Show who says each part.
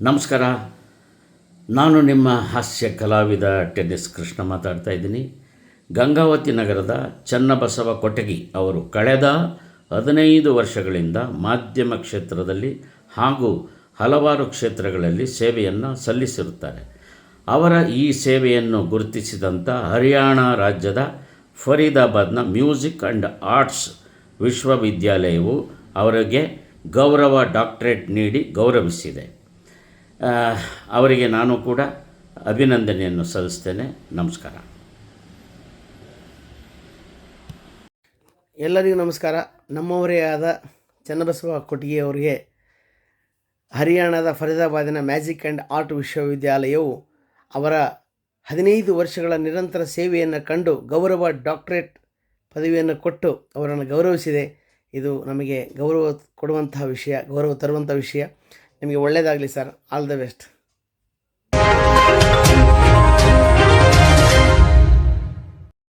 Speaker 1: ನಮಸ್ಕಾರ. ನಾನು ನಿಮ್ಮ ಹಾಸ್ಯ ಕಲಾವಿದ ಟೆನ್ನಿಸ್ ಕೃಷ್ಣ ಮಾತಾಡ್ತಾ ಇದ್ದೀನಿ. ಗಂಗಾವತಿ ನಗರದ ಚನ್ನಬಸವ ಕೊಟಗಿ ಅವರು ಕಳೆದ ಹದಿನೈದು ವರ್ಷಗಳಿಂದ ಮಾಧ್ಯಮ ಕ್ಷೇತ್ರದಲ್ಲಿ ಹಾಗೂ ಹಲವಾರು ಕ್ಷೇತ್ರಗಳಲ್ಲಿ ಸೇವೆಯನ್ನು ಸಲ್ಲಿಸಿರುತ್ತಾರೆ. ಅವರ ಈ ಸೇವೆಯನ್ನು ಗುರುತಿಸಿದಂಥ ಹರಿಯಾಣ ರಾಜ್ಯದ ಫರೀದಾಬಾದ್ನ ಮ್ಯೂಸಿಕ್ ಆ್ಯಂಡ್ ಆರ್ಟ್ಸ್ ವಿಶ್ವವಿದ್ಯಾಲಯವು ಅವರಿಗೆ ಗೌರವ ಡಾಕ್ಟರೇಟ್ ನೀಡಿ ಗೌರವಿಸಿದೆ. ಅವರಿಗೆ ನಾನು ಕೂಡ ಅಭಿನಂದನೆಯನ್ನು ಸಲ್ಲಿಸ್ತೇನೆ. ನಮಸ್ಕಾರ.
Speaker 2: ಎಲ್ಲರಿಗೂ ನಮಸ್ಕಾರ. ನಮ್ಮವರೇ ಆದ ಚನ್ನಬಸವ ಕೊಟ್ಟಿಗೆ ಅವರಿಗೆ ಹರಿಯಾಣದ ಫರೀದಾಬಾದಿನ ಮ್ಯಾಜಿಕ್ ಆ್ಯಂಡ್ ಆರ್ಟ್ ವಿಶ್ವವಿದ್ಯಾಲಯವು ಅವರ ಹದಿನೈದು ವರ್ಷಗಳ ನಿರಂತರ ಸೇವೆಯನ್ನು ಕಂಡು ಗೌರವ ಡಾಕ್ಟರೇಟ್ ಪದವಿಯನ್ನು ಕೊಟ್ಟು ಅವರನ್ನು ಗೌರವಿಸಿದೆ. ಇದು ನಮಗೆ ಗೌರವ ಕೊಡುವಂತಹ ವಿಷಯ, ಗೌರವ ತರುವಂಥ ವಿಷಯ. ನಿಮಗೆ ಒಳ್ಳೆಯದಾಗಲಿ ಸರ್. All the best